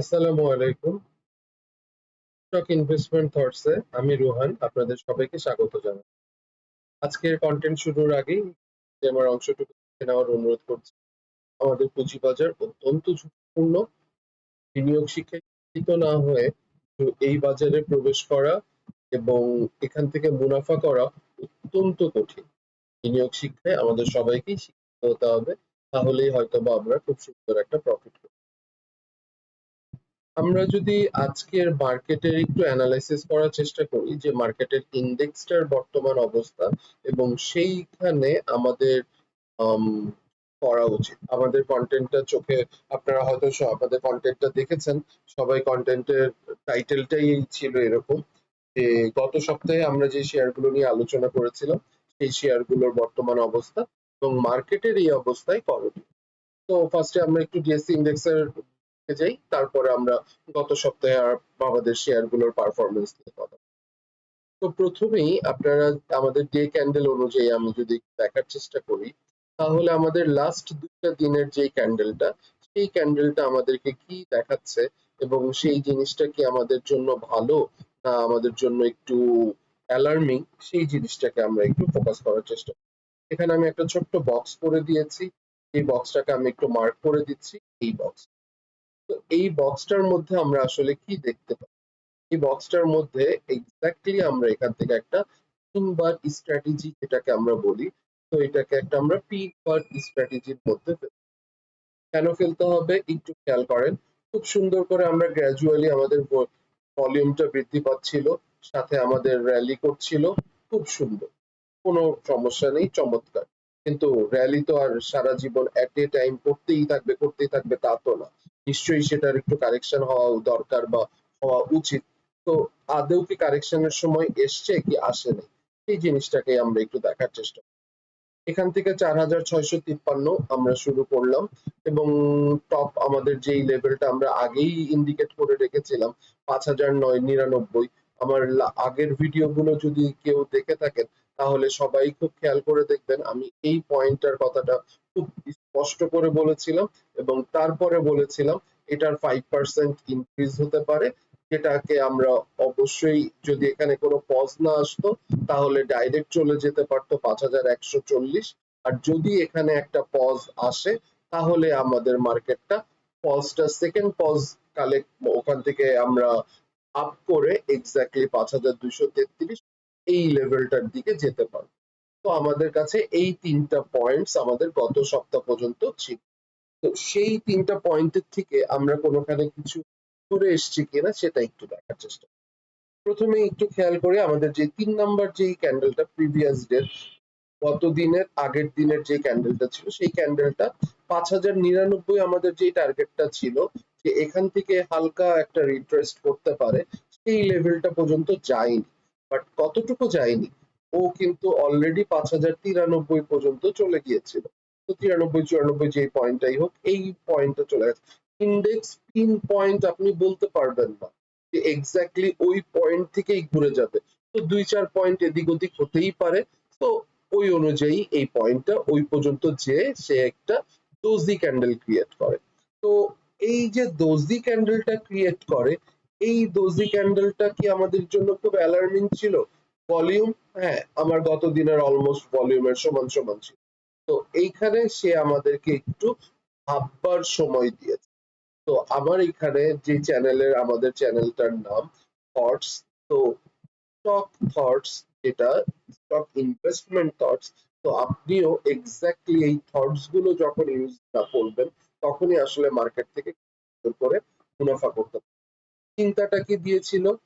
আসসালামু আলাইকুম। Stock investment থটসে আমি রোহান, আপনাদের সবাইকে স্বাগত জানাই। আজকের কন্টেন্ট শুরুর আগেই আমার অংশটুকু নেওয়ার অনুরোধ করছি, আমাদের পুঁজিবাজার অত্যন্ত ঝুঁকিপূর্ণ। বিনিয়োগ শিক্ষায় শিক্ষিত না হয়ে এই বাজারে প্রবেশ করা এবং এখান থেকে মুনাফা করা অত্যন্ত কঠিন। বিনিয়োগ শিক্ষায় আমাদের সবাইকেই শিক্ষিত হতে হবে, তাহলেই হয়তো বা আমরা খুব সুন্দর একটা প্রফিট আমরা যদি আজকের মার্কেটের একটু অ্যানালাইসিস করার চেষ্টা করি যে মার্কেটের ইন্ডেক্সটার বর্তমান অবস্থা এবং সেইখানে আমাদের আম, করা উচিত। আমাদের কন্টেন্টটা চোখে আপনারা হয়তো আমাদের কন্টেন্টটা দেখেছেন সবাই কন্টেন্টের টাইটেলটাই ছিল এরকম যে গত সপ্তাহে আমরা যে শেয়ারগুলো নিয়ে আলোচনা করেছিলাম সেই শেয়ারগুলোর বর্তমান অবস্থা এবং মার্কেটের এই অবস্থায় করণীয়। তো ফার্স্টে আমরা একটু ডিএসসি ইন্ডেক্সের যাই, তারপরে আমরা গত সপ্তাহে আর আমাদের শেয়ারগুলোর পারফরমেন্স নিয়ে কথা তো প্রথমেই আপনারা আমাদের ডে ক্যান্ডেল অনুযায়ী আমি যদি দেখার চেষ্টা করি, তাহলে আমাদের লাস্ট দুটা দিনের যে ক্যান্ডেলটা সেই ক্যান্ডেলটা আমাদেরকে কি দেখাচ্ছে এবং সেই জিনিসটা কি আমাদের জন্য ভালো না আমাদের জন্য একটু অ্যালার্মিং সেই জিনিসটাকে আমরা একটু ফোকাস করার চেষ্টা করি। এখানে আমি একটা ছোট্ট বক্স করে দিয়েছি, এই বক্সটাকে আমি একটু মার্ক করে দিচ্ছি, এই বক্স তো এই বক্সটার মধ্যে আমরা আসলে কি দেখতে পাই এই বক্সটার মধ্যে এক্স্যাক্টলি আমরা এখান থেকে একটা তিনবার স্ট্র্যাটেজি যেটাকে আমরা বলি, তো এটাকে একটা আমরা তিনবার স্ট্র্যাটেজির মধ্যে। কেন ফেলতে হবে? একটু খেয়াল করেন। খুব সুন্দর করে আমরা গ্র্যাজুয়ালি আমাদের ভলিউমটা বৃদ্ধি পাচ্ছিল, সাথে আমাদের র্যালি করছিল। খুব সুন্দর। কোনো সমস্যা নেই, চমৎকার। কিন্তু র্যালি তো আর সারা জীবন এট এ টাইম করতেই থাকবে করতেই থাকবে, তা তো না। নিশ্চয়ই সেটার একটু কারেকশন হওয়া দরকার বা হওয়া উচিত। তো আদৌ কি কারেকশনের সময় এসছে কি আসেনি? এই জিনিসটাকে আমরা একটু দেখার চেষ্টা এখান থেকে চার হাজার ছয়শো তিপ্পান্ন আমরা শুরু করলাম এবং টপ আমাদের যেই লেভেলটা আমরা আগেই ইন্ডিকেট করে রেখেছিলাম, পাঁচ হাজার নয় নিরানব্বই। আমার আগের ভিডিওগুলো যদি কেউ দেখে থাকেন তাহলে সবাই খুব খেয়াল করে দেখবেন আমি এই পয়েন্টটার কথাটা খুব স্পষ্ট করে বলেছিলাম এবং তারপরে বলেছিলাম এটার ফাইভ পার্সেন্ট ইনক্রিজ হতে পারে, যেটাকে আমরা অবশ্যই যদি এখানে কোনো পজ না আসতো, তাহলে ডাইরেক্ট চলে যেতে পারতো পাঁচ হাজার একশো চল্লিশ। আর যদি এখানে একটা পজ আসে, তাহলে আমাদের মার্কেটটা পজটা সেকেন্ড পজ কালেক্ট ওখান থেকে আমরা আপ করে এক্স্যাক্টলি পাঁচ হাজার দুইশো তেত্রিশ এই লেভেলটার দিকে যেতে পারব। তো আমাদের কাছে এই তিনটা পয়েন্টস আমাদের গত সপ্তাহ পর্যন্ত ছিল। তো সেই তিনটা পয়েন্টের থেকে আমরা কোনোখানে কিছু করে এসছি কিনা সেটা একটু দেখার চেষ্টা। প্রথমে একটু খেয়াল করে, আমাদের যে তিন নাম্বার যেই ক্যান্ডেলটা প্রিভিয়াস ডে গত দিনের আগের দিনের যে ক্যান্ডেলটা ছিল, সেই ক্যান্ডেলটা পাঁচ হাজার নিরানব্বই আমাদের যে টার্গেটটা ছিল, যে এখান থেকে হালকা একটা রিট্রেস্ট করতে পারে, সেই লেভেলটা পর্যন্ত যায়নি। বাট কতটুকু যায়নি, ও কিন্তু অলরেডি পাঁচ হাজার তিরানব্বই পর্যন্ত চলে গিয়েছিল। তো তিরানব্বই, চুরানব্বই যে পয়েন্টটাই হোক, এই পয়েন্টটা চলে গেছে। ইন্ডেক্স পিন পয়েন্ট আপনি বলতে পারবেন না যে এক্স্যাক্টলি ওই পয়েন্ট থেকেই ঘুরে যাবে। তো দুই, চার পয়েন্ট এদিক ওদিক হতেই পারে। তো ওই অনুযায়ী এই পয়েন্টটা ওই পর্যন্ত যে সে একটা দোজি ক্যান্ডেল ক্রিয়েট করে। তো এই যে দোজি ক্যান্ডেলটা ক্রিয়েট করে এই দোজি ক্যান্ডেলটা কি আমাদের জন্য খুব অ্যালার্মিং ছিল? ভলিউম হ্যাঁ আমার গত দিনের অলমোস্ট ভলিউমের সমান সমান ছিল। তো এইখানে সে আমাদেরকে একটু ভাববার সময় দিয়েছে। তো আমার এখানে যে চ্যানেলের আমাদের চ্যানেলটার নাম থটস তো স্টক থটস যেটা স্টক ইনভেস্টমেন্ট থটস তো আপনিও এক্স্যাক্টলি এই থটসগুলো যখন ইউজ না করবেন, তখনই আসলে মার্কেট থেকে করে মুনাফা করতে পারবেন চিন্তাটা কি দিয়েছিল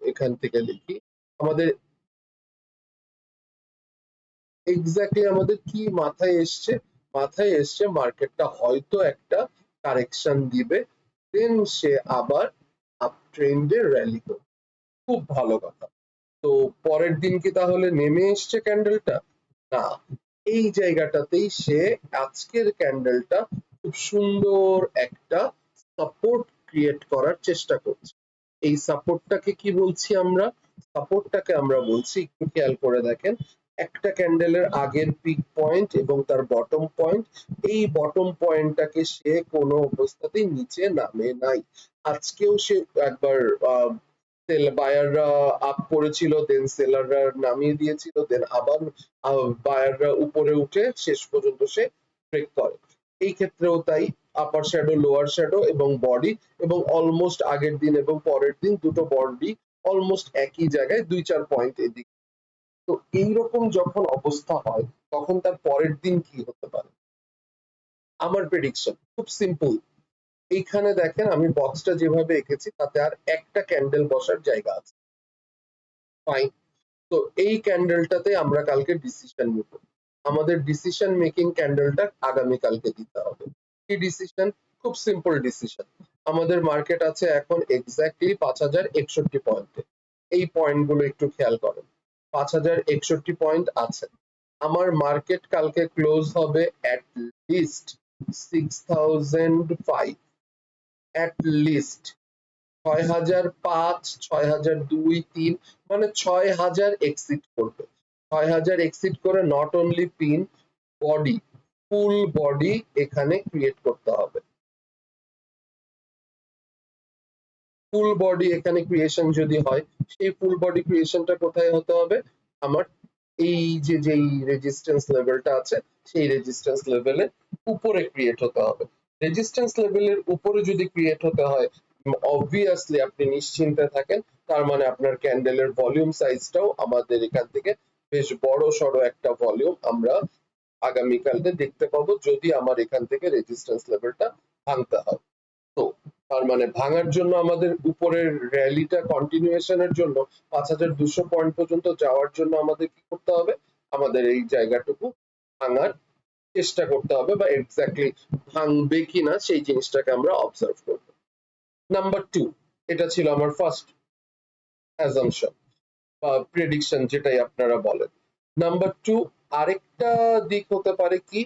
এখান থেকে লিখি আমাদের এক্স্যাক্টলি আমাদের কি মাথায় এসছে? মাথায় এসছে মার্কেটটা হয়তো একটা কারেকশন দিবে দেন সে আবার আপ ট্রেন্ডে র্যালি করবে। খুব ভালো কথা। তো পরের দিন কি তাহলে নেমে এসছে ক্যান্ডেলটা না। এই জায়গাটাতেই সে আজকের ক্যান্ডেলটা খুব সুন্দর একটা সাপোর্ট ক্রিয়েট করার চেষ্টা করছে। এই সাপোর্টটাকে কি বলছি আমরা? সাপোর্টটাকে আমরা বলছি, একটু খেয়াল করে দেখেন, একটা ক্যান্ডেলের আগের পিক পয়েন্ট এবং তার বটম পয়েন্ট এই বটম পয়েন্টটাকে সে কোনো অবস্থাতেই নিচে নামে নাই। আজকেও সে একবার সেল বায়াররা আপ করেছিল দেন সেলাররা নামিয়ে দিয়েছিল দেন আবার বায়াররা উপরে উঠে শেষ পর্যন্ত সে ব্রেক করে। এই ক্ষেত্রেও তাই আপার শ্যাডো লোয়ার শ্যাডো এবং বডি এবং অলমোস্ট আগের দিন এবং পরের দিন দুটো বডি অলমোস্ট একই জায়গায় দুই চার পয়েন্ট এদিক। তো এইরকম যখন অবস্থা হয়, তখন তার পরের দিন কি হতে পারে? আমার প্রেডিকশন খুব সিম্পল এইখানে দেখেন আমি বক্সটা যেভাবে এঁকেছি, তাতে আর একটা ক্যান্ডেল বসার জায়গা আছে। ফাইন তো এই ক্যান্ডেলটাতে আমরা কালকে ডিসিশন নিব। আমাদের ডিসিশন মেকিং ক্যান্ডেলটা আগামী কালকে দিতে হবে। কি ডিসিশন খুব সিম্পল ডিসিশন আমাদের মার্কেট আছে এখন এক্স্যাক্টলি পাঁচ হাজার একষট্টি পয়েন্টে এই পয়েন্টগুলো একটু খেয়াল করেন। পাঁচ হাজার একষট্টি পয়েন্ট আছে। আমার মার্কেট কালকে ক্লোজ হবে at least six thousand five at least ছয় হাজার পাঁচ, ছয় হাজার দুই, তিন মানে ছয় হাজার এক্সিট করবে। ছয় হাজার এক্সিট করে not only pin body full body এখানে ক্রিয়েট করতে হবে। ফুল বডি এখানে ক্রিয়েশন যদি হয়, সেই ফুল বডি ক্রিয়েশনটা কোথায় হতে হবে? আমার এই যে, যেই রেজিস্ট্যান্স লেভেলটা আছে, সেই রেজিস্ট্যান্স লেভেলের উপরে ক্রিয়েট হতে হবে। রেজিস্ট্যান্স লেভেলের উপরে যদি ক্রিয়েট হতে হয় অবভিয়াসলি আপনি নিশ্চিন্তে থাকেন। তার মানে আপনার ক্যান্ডেলের ভলিউম সাইজটাও আমাদের এখান থেকে বেশ বড় সড়ো একটা ভলিউম আমরা আগামীকালকে দেখতে পাবো যদি আমার এখান থেকে রেজিস্ট্যান্স লেভেলটা ভাঙতে হয়। তো, তার মানে ভাঙার জন্য আমাদের উপরের র্যালিটা কন্টিনিউয়েশনের জন্য পাঁচ হাজার দুশো পয়েন্ট পর্যন্ত যাওয়ার জন্য আমাদের কি করতে হবে? আমাদের এই জায়গাটুকু ভাঙার চেষ্টা করতে হবে বা এক্স্যাক্টলি ভাঙবে কিনা সেই জিনিসটাকে আমরা অবজার্ভ করব। নাম্বার টু এটা ছিল আমার ফার্স্ট অ্যাজামশন বা প্রেডিকশন যেটাই আপনারা বলেন। নাম্বার টু আরেকটা দিক হতে পারে কি?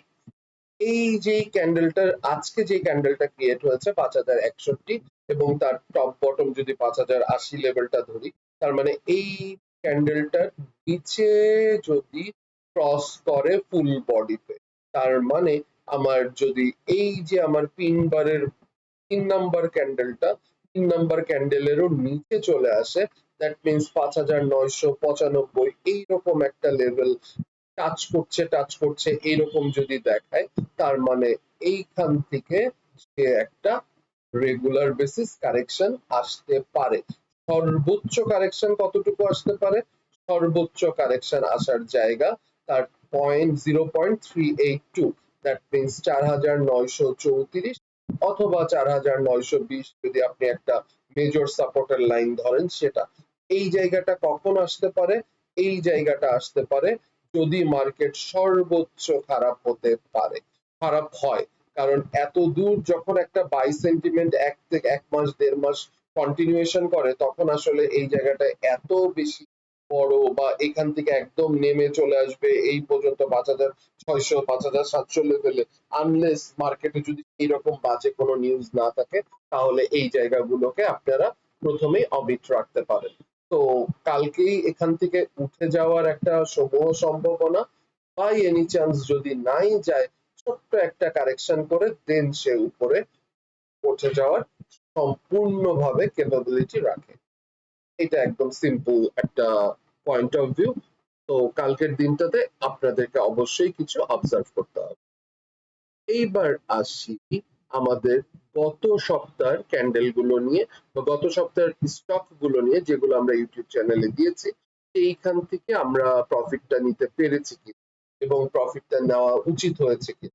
এই যে ক্যান্ডেলটার আজকে যে ক্যান্ডেলটা ক্রিয়েট হয়েছে পাঁচ হাজার একষট্টি এবং তার টপ বটম যদি পাঁচ হাজার আশি লেভেলটা ধরি, তার মানে এই ক্যান্ডেলটার নিচে যদি ক্রস করে ফুল বডিতে তার মানে আমার যদি এই যে আমার পিন বারের তিন নাম্বার ক্যান্ডেলটা তিন নাম্বার ক্যান্ডেলেরও নিচে চলে আসে দ্যাট মিনস পাঁচ হাজার নয়শো পঁচানব্বই এইরকম একটা লেভেল টাচ করছে টাচ করছে, এইরকম যদি দেখায়, তার মানে এইখান থেকে সে একটা রেগুলার বেসিস কারেকশন আসতে পারে। সর্বোচ্চ কারেকশন কতটুকু আসতে পারে? সর্বোচ্চ কারেকশন আসার জায়গা তার পয়েন্ট জিরো অথবা চার হাজার নয়শো বিশ যদি আপনি একটা মেজর সাপোর্টের লাইন ধরেন সেটা। এই জায়গাটা কখন আসতে পারে? এই জায়গাটা আসতে পারে যদি মার্কেট সর্বোচ্চ খারাপ হতে পারে। খারাপ হয়, কারণ এত দূর যখন একটা বাই সেন্টিমেন্ট এক থেকে এক মাস, দেড় মাস কন্টিনিউয়েশন করে, তখন আসলে এই জায়গাটা এত বেশি বড় বা এখান থেকে একদম নেমে চলে আসবে, এই পর্যন্ত পাঁচ হাজার ছয়শো, পাঁচ হাজার সাতশো লেভেলে আনলেস মার্কেটে যদি এরকম বাজে কোনো নিউজ না থাকে, তাহলে এই জায়গাগুলোকে আপনারা প্রথমেই অবিট রাখতে পারেন। তো কালকেই এখান থেকে উঠে যাওয়ার একটা সমূহ সম্ভাবনা বাই এনি চান্স যদি নাই যায়, ছোট্ট একটা কারেকশন করে দেন সে উপরে উঠে যাওয়ার সম্পূর্ণভাবে ক্যাপাবিলিটি রাখে। এটা একদম সিম্পল একটা পয়েন্ট অফ ভিউ তো কালকের দিনটাতে আপনাদেরকে অবশ্যই কিছু অবজার্ভ করতে হবে। এইবার আসি আমাদের গত সপ্তাহের ক্যান্ডেলগুলো নিয়ে বা গত সপ্তাহের স্টকগুলো নিয়ে যেগুলো আমরা ইউটিউব চ্যানেলে দিয়েছি এইখান থেকে আমরা প্রফিটটা নিতে পেরেছি কি? এবং প্রফিটটা নেওয়া উচিত হয়েছে কি?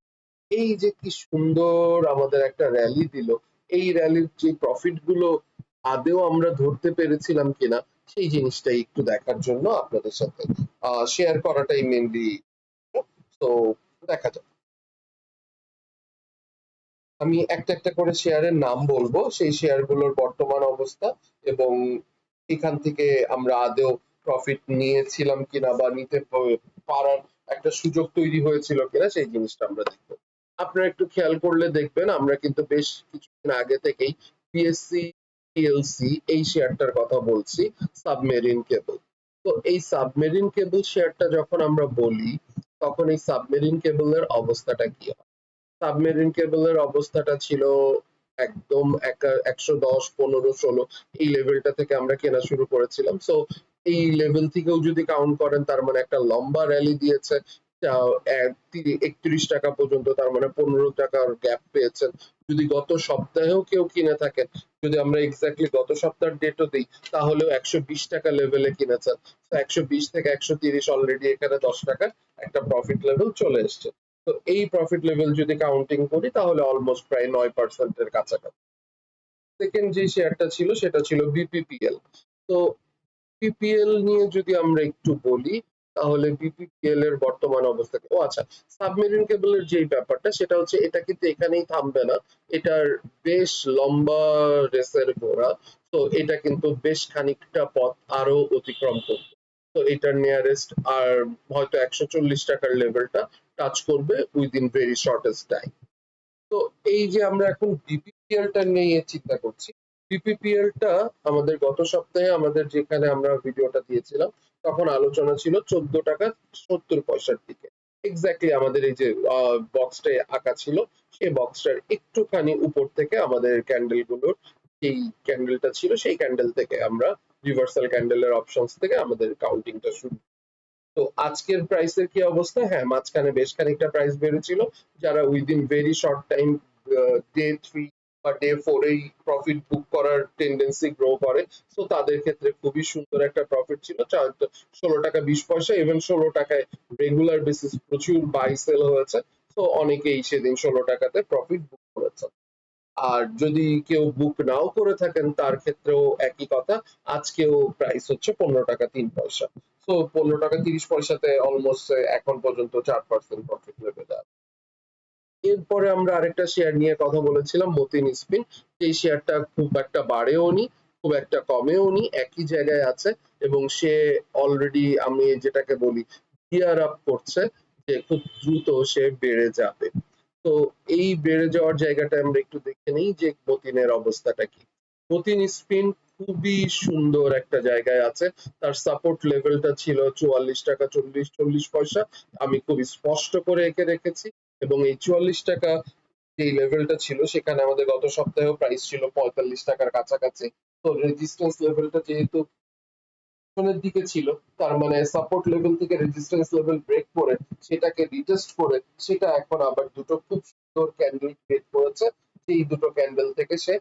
এই যে কি সুন্দর আমাদের একটা র্যালি দিল, এই র্যালির যে প্রফিটগুলো আদেও আমরা ধরতে পেরেছিলাম কিনা, সেই জিনিসটাই একটু দেখার জন্য আপনাদের সাথে শেয়ার করাটাই মেনলি তো দেখা যাক। আমি একটা একটা করে শেয়ারের নাম বলব, সেই শেয়ারগুলোর বর্তমান অবস্থা এবং এখান থেকে আমরা আদেও প্রফিট নিয়েছিলাম কিনা বা নিতে পারার একটা সুযোগ তৈরি হয়েছিল কিনা, সেই জিনিসটা আমরা দেখব। আপনারা একটু খেয়াল করলে দেখবেন, আমরা কিন্তু বেশ কিছুদিন আগে থেকেই পিএসসি পিএলসি এই শেয়ারটার কথা বলছি সাবমেরিন কেবল তো এই সাবমেরিন কেবল শেয়ারটা যখন আমরা বলি, তখন এই সাবমেরিন কেবলের অবস্থাটা কি হয়? সাবমেরিন কেবলের অবস্থাটা ছিল একদম একশো দশ, পনেরো, ষোলো, এই লেভেলটা থেকে আমরা কেনা শুরু করেছিলাম। সো এই লেভেল থেকেও যদি কাউন্ট করেন, তার মানে একটা লম্বা র্যালি দিয়েছে একত্রিশ টাকা পর্যন্ত, তার মানে পনেরো টাকার গ্যাপ পেয়েছেন। যদি গত সপ্তাহেও কেউ কিনে থাকেন, যদি আমরা এক্স্যাক্টলি গত সপ্তাহের ডেটও দিই, তাহলেও একশো বিশ টাকা লেভেলে কিনেছেন। একশো বিশ থেকে একশো তিরিশ অলরেডি এখানে দশ টাকা একটা প্রফিট লেভেল চলে এসছে। তো এই প্রফিট লেভেল যদি কাউন্টিং করি, তাহলে অলমোস্ট প্রায় নয় পার্সেন্টের কাছাকাছি। সেকেন্ড যে শেয়ারটা ছিল, সেটা ছিল বিপিপিএল তো বিপিএল নিয়ে যদি আমরা একটু বলি তাহলে বিপিপিএল এর বর্তমান অবস্থা ও আচ্ছা সাবমেরিন কেবলের যে ব্যাপারটা, সেটা হচ্ছে এটা কিন্তু এখানেই থামবে না। এটার বেশ লম্বা রেসের ঘোড়া তো এটা কিন্তু বেশ খানিকটা পথ আরও অতিক্রম করবে। তো এটার নিয়ারেস্ট আর হয়তো একশো চল্লিশ টাকার লেভেলটা টাচ করবে উইদিন ভেরি শর্টেস্ট টাইম তো এই যে আমরা এখন বিপিপিএল টা নিয়ে চিন্তা করছি টা আমাদের গত সপ্তাহে আমাদের যেখানে আমরা ভিডিওটা দিয়েছিলাম, তখন আলোচনা ছিল চোদ্দ টাকা সত্তর পয়সার দিকে। এক্স্যাক্টলি আমাদের এই যে বক্সটা আঁকা ছিল, সেই বক্সটার একটুখানি উপর থেকে আমাদের ক্যান্ডেলগুলোর যেই ক্যান্ডেলটা ছিল, সেই ক্যান্ডেল থেকে আমরা রিভার্সাল ক্যান্ডেলের অপশনস থেকে আমাদের কাউন্টিংটা শুরু তো আজকের প্রাইসের কি অবস্থা? হ্যাঁ মাঝখানে বেশ খানিকটা প্রাইস বেড়েছিল। যারা within very short time day three বা ডে ফোর এই প্রফিট বুক করার টেন্ডেন্সি গ্রো করে। তো তাদের ক্ষেত্রে খুবই সুন্দর একটা প্রফিট ছিল। ষোলো টাকা বিশ পয়সা ইভেন ষোলো টাকায় রেগুলার বেসিস প্রচুর বাই সেল হয়েছে। তো অনেকেই সেদিন ষোলো টাকাতে প্রফিট বুক করেছে। আর যদি কেউ বুক নাও করে থাকেন, তার ক্ষেত্রেও একই কথা। আজকেও প্রাইস হচ্ছে পনেরো টাকা তিন পয়সা। তো পনেরো টাকা তিরিশ পয়সাতে অলমোস্ট এখন পর্যন্ত চার পার্সেন্ট প্রফিট লেভেল আছে। এরপরে আমরা আরেকটা শেয়ার নিয়ে কথা বলেছিলাম, মতিন স্পিন। এই শেয়ারটা খুব একটা বাড়েও নি, খুব একটা কমেও নি, একই জায়গায় আছে এবং সে অলরেডি আমি যেটাকে বলি গিয়ার আপ করছে যে খুব দ্রুত সে বেড়ে যাবে। তো এই বেড়ে যাওয়ার জায়গাটা আমরা একটু দেখে নিই যে মতিনের অবস্থাটা কি। মতিন স্পিন খুবই সুন্দর একটা জায়গায় আছে, তার সাপোর্ট লেভেলটা ছিল চুয়াল্লিশ টাকা চল্লিশ চল্লিশ পয়সা। আমি খুব স্পষ্ট করে এঁকে রেখেছি এবং এই চুয়াল্লিশ টাকা যে লেভেলটা ছিল, সেখানে আমাদের গত সপ্তাহেও প্রাইস ছিল পঁয়তাল্লিশ টাকার কাছাকাছি। তো রেজিস্ট্যান্স লেভেলটা যেহেতু দিকে ছিল, তার মানে সাপোর্ট লেভেল থেকে রেজিস্ট্যান্স লেভেল ব্রেক করে সেটাকে রিটেস্ট করে সেটা এখন আবার দুটো খুব সুন্দর ক্যান্ডেল ক্রিয়েট করেছে। এই দুটো ক্যান্ডেল থেকে সে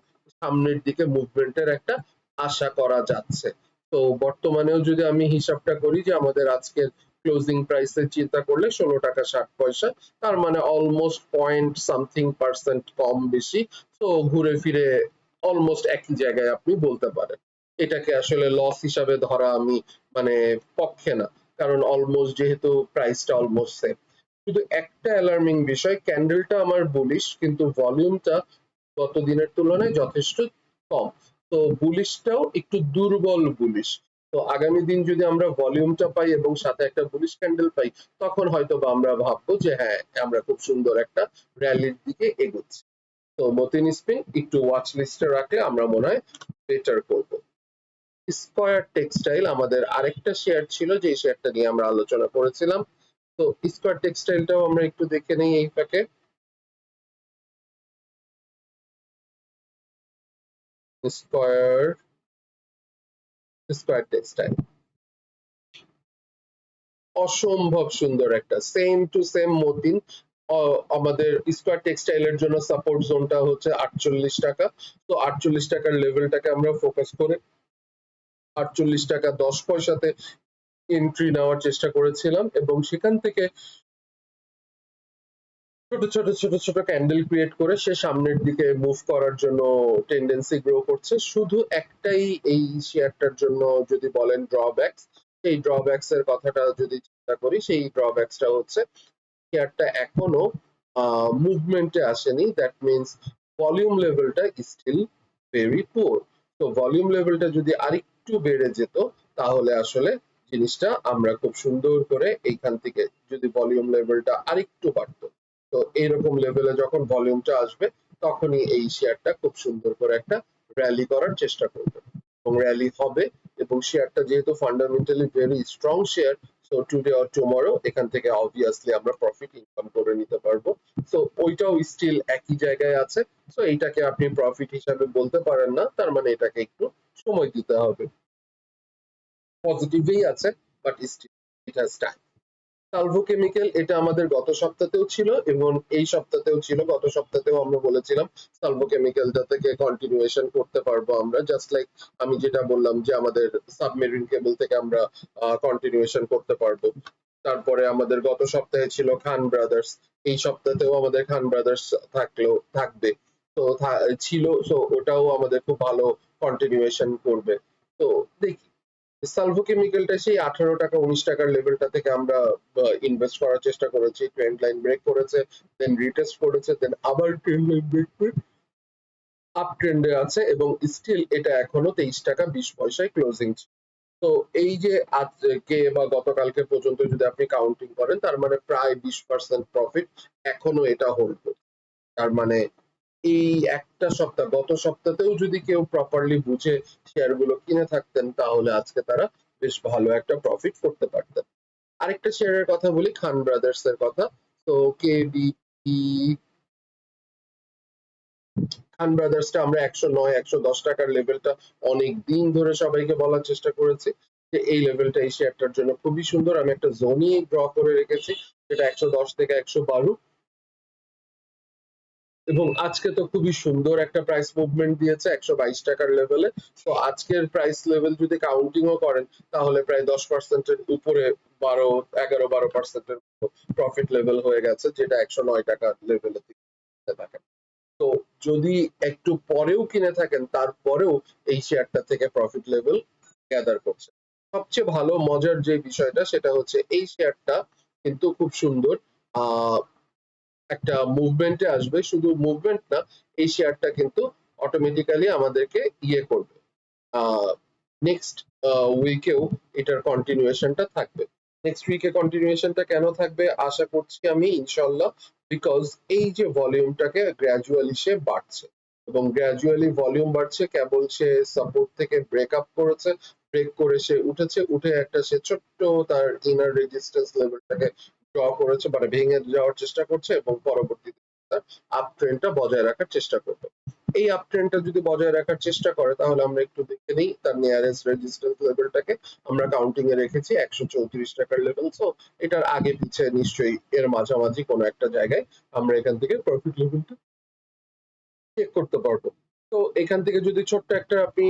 সামনের দিকে মুভমেন্টের একটা আশা করা যাচ্ছে। তো বর্তমানেও যদি আমি হিসাবটা করি যে আমাদের আজকের ক্লোজিং প্রাইসের চিন্তা করলে ষোলো টাকা ষাট পয়সা, তার মানে অলমোস্ট পয়েন্ট সামথিং পার্সেন্ট কম বেশি। তো ঘুরে ফিরে অলমোস্ট একই জায়গায় আপনি বলতে পারেন। এটাকে আসলে লস হিসাবে ধরা আমি মানে পক্ষে না, কারণ অলমোস্ট যেহেতু প্রাইসটা অলমোস্ট সেম শুধু একটা অ্যালার্মিং বিষয় ক্যান্ডেলটা আমার বুলিশ কিন্তু ভলিউমটা গত দিনের তুলনায় যথেষ্ট কম। তো বুলিশটাও একটু দুর্বল বুলিশ তো আগামী দিন যদি আমরা ভলিউমটা পাই এবং সাথে একটা বুলিশ ক্যান্ডেল পাই, তখন হয়তো বা আমরা ভাববো যে হ্যাঁ আমরা খুব সুন্দর একটা র্যালির দিকে এগোচ্ছি। তো মতিন স্পিন, একটু ওয়াচ লিস্টে রাখলে আমরা মনে হয় বেটার করব। স্কয়ার টেক্সটাইল আমাদের আরেকটা শেয়ার ছিল যে শেয়ারটা নিয়ে আমরা আলোচনা করেছিলাম। তো স্কয়ার টেক্সটাইলটাও আমরা একটু দেখে নেই এই প্যাকে স্কয়ার স্কয়ার টেক্সটাইল অসম্ভব সুন্দর একটা সেম টু সেম মতিন আমাদের স্কয়ার টেক্সটাইলের জন্য সাপোর্ট জোনটা হচ্ছে আটচল্লিশ টাকা। তো আটচল্লিশ টাকার লেভেলটাকে আমরা ফোকাস করে আটচল্লিশ টাকা দশ পয়সাতে এন্ট্রি নেওয়ার চেষ্টা করেছিলাম এবং সেখান থেকে ছোট ছোট ছোট ছোট ক্যান্ডেল ক্রিয়েট করে সে সামনের দিকে মুভ করার জন্য টেন্ডেন্সি গ্রো করছে। শুধু একটাই এই শেয়ারটার জন্য যদি বলেন ড্রব্যাকস সেই ড্রব্যাকস এর কথাটা যদি চিন্তা করি, সেই ড্রব্যাকসটা হচ্ছে শেয়ারটা এখনও মুভমেন্টে আসেনি। দ্যাট মিনস ভলিউম লেভেলটা স্টিল ভেরি পুয়ার তো ভলিউম লেভেলটা যদি আরেকটু বেড়ে যেত, তাহলে আসলে জিনিসটা আমরা খুব সুন্দর করে এইখান থেকে যদি ভলিউম লেভেলটা আরেকটু বাড়তো। তো এইরকম লেভেলে যখন ভলিউমটা আসবে, তখনই এই শেয়ারটা খুব সুন্দর করে একটা র্যালি করার চেষ্টা করবে। এবং র্যালি হবে এবং শেয়ারটা যেহেতু fundamentally very strong share so today or tomorrow এখান থেকে অবভিয়াসলি আমরা প্রফিট ইনকাম করে নিতে পারব। সো ওইটাও স্টিল একই জায়গায় আছে। সো এইটাকে আপনি প্রফিট হিসাবে বলতে পারেন না, তার মানে এটাকে একটু সময় দিতে হবে। পজিটিভই আছে but still it has time Salvo Chemical এটা আমাদের গত সপ্তাহতেও ছিল এবং এই সপ্তাহতেও ছিল। গত সপ্তাহতেও আমরা বলেছিলাম সালভো কেমিক্যালটা থেকে কন্টিনিউয়েশন করতে পারব আমরা। জাস্ট লাইক আমি যেটা বললাম যে আমাদের সাবমেরিন কেবল থেকে আমরা কন্টিনিউয়েশন করতে পারব। তারপরে আমাদের গত সপ্তাহে ছিল খান ব্রাদার্স এই সপ্তাহতেও আমাদের খান ব্রাদার্স থাকলেও থাকবে। তো ছিল সো ওটাও আমাদের খুব ভালো কন্টিনিউয়েশন করবে। তো দেখি সালভো কেমিক্যালটা সেই আঠারো টাকা, উনিশ টাকার লেভেলটা থেকে আমরা ইনভেস্ট করার চেষ্টা করেছি। ট্রেন্ড লাইন ব্রেক করেছে দেন রিটেস্ট করেছে দেন আবার ট্রেন্ড লাইন ব্রেক করে আপ ট্রেন্ডে আছে এবং স্টিল এটা এখনও তেইশ টাকা, বিশ পয়সায় ক্লোজিং তো এই যে আজকে বা গতকালকে পর্যন্ত যদি আপনি কাউন্টিং করেন, তার মানে প্রায় বিশ পার্সেন্ট প্রফিট এখনও এটা হোল্ড করছে। তার মানে এই একটা সপ্তাহ, গত সপ্তাহতেও যদি কেউ প্রপারলি বুঝে শেয়ারগুলো কিনে থাকতেন, তাহলে আজকে তারা বেশ ভালো একটা প্রফিট করতে পারতেন। আরেকটা শেয়ারের কথা বলি, খান ব্রাদার্স এর কথা। তো কেবিপি খান ব্রাদার্সটা আমরা একশো নয়, একশো দশ টাকার লেভেলটা অনেক দিন ধরে সবাইকে বলার চেষ্টা করেছি যে এই লেভেলটা এই শেয়ারটার জন্য খুবই সুন্দর। আমি একটা জোনই ড্র করে রেখেছি যেটা একশো দশ থেকে একশো বারো। এবং আজকে তো খুবই সুন্দর একটা প্রাইস মুভমেন্ট দিয়েছে একশো বাইশ টাকার লেভেলে তো আজকের প্রাইস লেভেল যদি কাউন্টিং ও করেন, তাহলে প্রায় দশ পার্সেন্টের উপরে বারো, এগারো, বারো পার্সেন্টের প্রফিট লেভেল হয়ে গেছে, যেটা একশো নয় টাকা লেভেলে থাকে। তো যদি একটু পরেও কিনে থাকেন, তারপরেও এই শেয়ারটা থেকে প্রফিট লেভেল গ্যাদার করছে। সবচেয়ে ভালো, মজার যে বিষয়টা, সেটা হচ্ছে এই শেয়ারটা কিন্তু খুব সুন্দর, আহ একটা মুভমেন্টে আসবে, শুধু মুভমেন্ট না, এই শেয়ারটা কিন্তু অটোমেটিক্যালি আমাদেরকে ইয়ে করবে। নেক্সট উইকেও এটার কন্টিনিউয়েশনটা থাকবে। নেক্সট উইকে কন্টিনিউয়েশনটা কেন থাকবে? আশা করছি আমি ইনশাল্লাহ বিকজ এই যে ভলিউমটাকে গ্র্যাজুয়ালি সে বাড়ছে। এবং গ্র্যাজুয়ালি ভলিউম বাড়ছে, কেবল সে সাপোর্ট থেকে ব্রেক আপ করেছে ব্রেক করে সে উঠেছে, উঠে একটা সে ছোট্ট তার ইনার রেজিস্ট্যান্স লেভেলটাকে ড্র করেছে মানে ভেঙে যাওয়ার চেষ্টা করছে এবং পরবর্তীতে আপ ট্রেন্ডটা বজায় রাখার চেষ্টা করবে। এই আপ ট্রেন্ডটা যদি বজায় রাখার চেষ্টা করে, তাহলে আমরা একটু দেখে নিই, তার নিয়ারেস্ট রেজিস্ট্যান্স লেভেলটাকে আমরা কাউন্টিং এ রেখেছি, একশো চৌত্রিশ টাকার লেভেল সো এটার আগে পিছে নিশ্চয়ই এর মাঝামাঝি কোনো একটা জায়গায় আমরা এখান থেকে প্রফিট লেভেলটা চেক করতে পারব। তো এখান থেকে যদি ছোট্ট একটা আপনি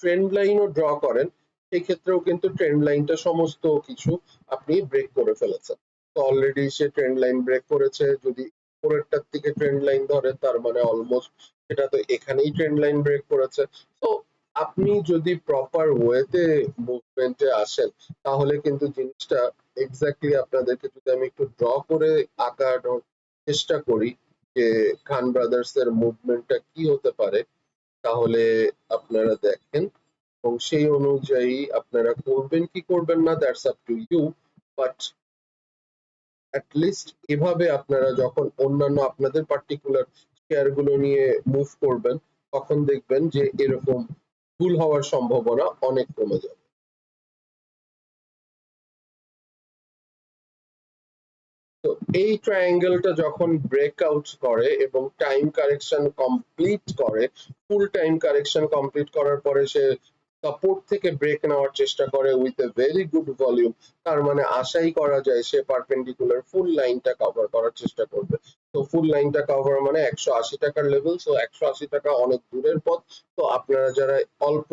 ট্রেন্ড লাইনও ড্র করেন সেই ক্ষেত্রেও কিন্তু ট্রেন্ড লাইনটা সমস্ত কিছু আপনি ব্রেক করে ফেলেছেন। তো অলরেডি সে ট্রেন্ড লাইন ব্রেক করেছে, যদি উপরেরটার দিকে ট্রেন্ড লাইন ধরে, তার মানে অলমোস্ট সেটা তো এখানেই ট্রেন্ড লাইন ব্রেক করেছে। তো আপনি যদি প্রপার ওয়েতে মুভমেন্টে আসেন, তাহলে কিন্তু জিনিসটা এক্স্যাক্টলি আপনাদেরকে যদি আমি একটু ড্র করে আঁকানোর চেষ্টা করি যে খান ব্রাদার্স এর মুভমেন্টটা কি হতে পারে, তাহলে আপনারা দেখেন সেই অনুযায়ী আপনারা করবেন কি করবেন না that's up to you but least এভাবে আপনারা যখন অন্যান্য আপনাদের পার্টিকুলার শেয়ারগুলো নিয়ে মুভ করবেন, তখন দেখবেন যে এরকম ভুল হওয়ার সম্ভাবনা অনেক কমে যাবে। তো এই ট্রায়াঙ্গেলটা যখন ব্রেকআউট করে এবং টাইম কারেকশন কমপ্লিট করে ফুল টাইম কারেকশন কমপ্লিট করার পরে সে সাপোর্ট থেকে ব্রেক নেওয়ার চেষ্টা করে with a very good volume তার মানে আশাই করা যায় সে পারপেন্ডিকুলার ফুল লাইনটা কভার করার চেষ্টা করবে। তো ফুল লাইনটা কভার মানে একশো আশি টাকার লেভেল সো একশো আশি টাকা অনেক দূরের পথ। তো আপনারা যারা অল্প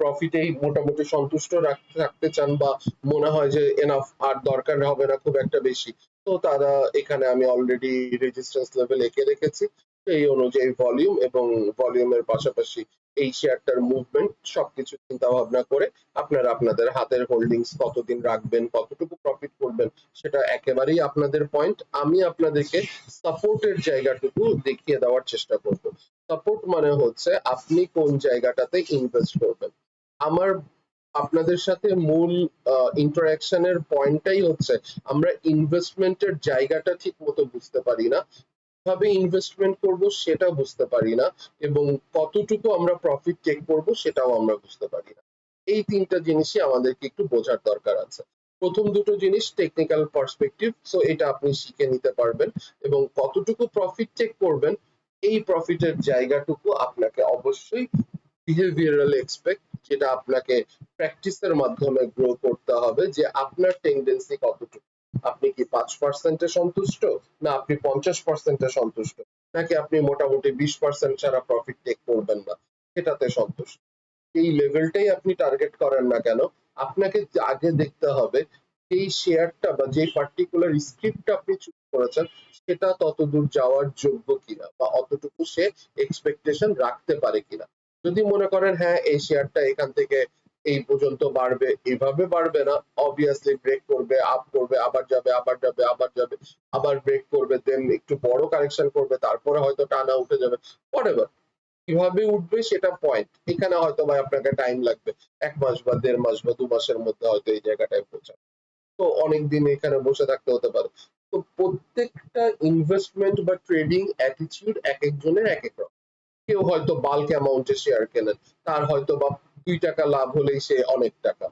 প্রফিটেই মোটামুটি সন্তুষ্ট রাখতে চান বা মনে হয় যে এনাফ আর দরকার হবে না খুব একটা বেশি, তো তারা এখানে আমি অলরেডি রেজিস্ট্যান্স লেভেল এঁকে রেখেছি। এই অনুযায়ী ভলিউম এবং ভলিউমের পাশাপাশি এই শেয়ারটার মুভমেন্ট সবকিছু চিন্তা ভাবনা করে আপনারা আপনাদের হাতের হোল্ডিংস কতদিন রাখবেন, কতটুকু প্রফিট করবেন, সেটা একেবারেই আপনাদের পয়েন্ট আমি আপনাদেরকে সাপোর্টের জায়গাটুকু দেখিয়ে দেওয়ার চেষ্টা করব। সাপোর্ট মানে হচ্ছে আপনি কোন জায়গাটাতে ইনভেস্ট করবেন। আমার, আপনাদের সাথে মূল ইন্টারাকশনের পয়েন্টটাই হচ্ছে আমরা ইনভেস্টমেন্টের জায়গাটা ঠিক মতো বুঝতে পারি না। কীভাবে ইনভেস্টমেন্ট করব সেটা বুঝতে পারি না এবং কতটুকু আমরা প্রফিট টেক করব সেটাও আমরা বুঝতে পারি না। এই তিনটা জিনিসই আমাদেরকে একটু বোঝার দরকার আছে। প্রথম দুটো জিনিস টেকনিক্যাল পার্সপেক্টিভ সো এটা আপনি শিখে নিতে পারবেন এবং কতটুকু প্রফিট চেক করবেন, এই প্রফিটের জায়গাটুকু আপনাকে অবশ্যই বিহেভিয়ারাল এক্সপেক্ট যেটা আপনাকে প্র্যাকটিসের মাধ্যমে গ্রো করতে হবে যে আপনার টেন্ডেন্সি কতটুকু। আপনি কি পাঁচ পার্সেন্টে সন্তুষ্ট? না, আপনি পঞ্চাশ পার্সেন্টে সন্তুষ্ট। নাকি আপনি মোটামুটি বিশ পার্সেন্ট ছাড়া প্রফিট টেক করবেন না? সেটাতে সন্তুষ্ট। এই লেভেলটাই আপনি টার্গেট করেন না কেন? আপনাকে আগে দেখতে হবে, এই শেয়ারটা বা যে পার্টিকুলার স্ক্রিপ্টটা আপনি চুজ করেছেন, সেটা ততদূর যাওয়ার যোগ্য কিনা? বা অতটুকু সে এক্সপেকটেশন রাখতে পারে কিনা? যদি মনে করেন হ্যাঁ এই শেয়ারটা এখান থেকে এই পর্যন্ত বাড়বে, এভাবে বাড়বে না। অবভিয়াসলি ব্রেক করবে আপ করবে, আবার যাবে আবার যাবে আবার যাবে, আবার ব্রেক করবে দেন একটু বড় কারেকশন করবে, তারপরে হয়তো টানা উঠে যাবে, whatever কীভাবে উঠবে সেটা পয়েন্ট এখানে হয়তো ভাই আপনাকে টাইম লাগবে, এক মাস বা দেড় মাস বা দু মাসের মধ্যে হয়তো এই জায়গাটায় পৌঁছাবে। তো অনেক দিন এখানে বসে থাকতে হতে পারে। তো প্রত্যেকটা ইনভেস্টমেন্ট বা ট্রেডিং অ্যাটিটিউড এক একজনের এক এক রকম। কেউ হয়তো বাল্ক অ্যামাউন্টে শেয়ার কেনেন, তার হয়তো বা দুই টাকা লাভ হলেই সে অনেক টাকা।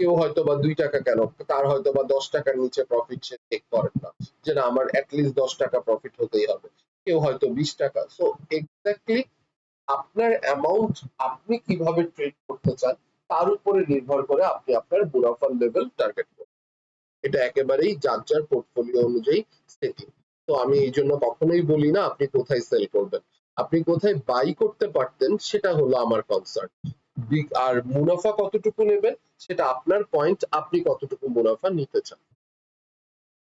কেউ হয়তো বা দুই টাকা কেন? তার হয়তো বা দশ টাকার নিচে প্রফিট সে টেক করেন না। যে না, আমার অ্যাটলিস্ট দশ টাকা প্রফিট হতেই হবে। কেউ হয়তো বিশ টাকা। সো এক্স্যাক্টলি আপনার অ্যামাউন্ট আপনি কীভাবে ট্রেড করতে চান, তার উপরে নির্ভর করে আপনি আপনার মুনাফার লেভেল টার্গেট করবেন। এটা একেবারেই যার যার পোর্টফোলিও অনুযায়ী সেটিং তো আমি এই জন্য কখনোই বলি না, আপনি কোথায় সেল করবেন। আপনি কোথায় বাই করতে পারতেন, সেটা হলো আমার কনসার্ন আর মুনাফা কতটুকু নেবেন সেটা আপনার পয়েন্ট আপনি কতটুকু মুনাফা নিতে চান।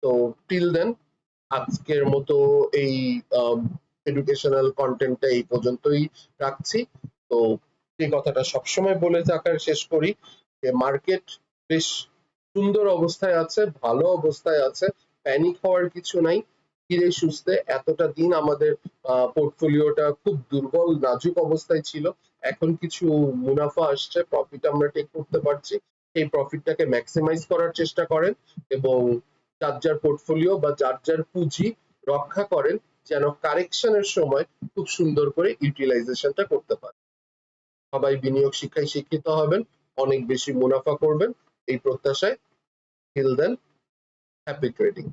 তো টিল দেন আজকের মতো এই এডুকেশনাল কন্টেন্টটা এই পর্যন্তই রাখছি। তো, এই কথাটা সবসময় বলে থাকার শেষ করি যে মার্কেট বেশ সুন্দর অবস্থায় আছে, ভালো অবস্থায় আছে প্যানিক হওয়ার কিছু নাই, ধীরে সুস্থে। এতটা দিন আমাদের পোর্টফোলিওটা খুব দুর্বল, নাজুক অবস্থায় ছিল। এখন কিছু মুনাফা আসছে প্রফিট আমরা টেক করতে পারছি। এই প্রফিটটাকে ম্যাক্সিমাইজ করার চেষ্টা করেন এবং যার যার পোর্টফোলিও বা যার যার পুঁজি রক্ষা করেন যেন কারেকশনের সময় খুব সুন্দর করে ইউটিলাইজেশনটা করতে পারে সবাই বিনিয়োগ শিক্ষায় শিক্ষিত হবেন, অনেক বেশি মুনাফা করবেন, এই প্রত্যাশায় till then happy trading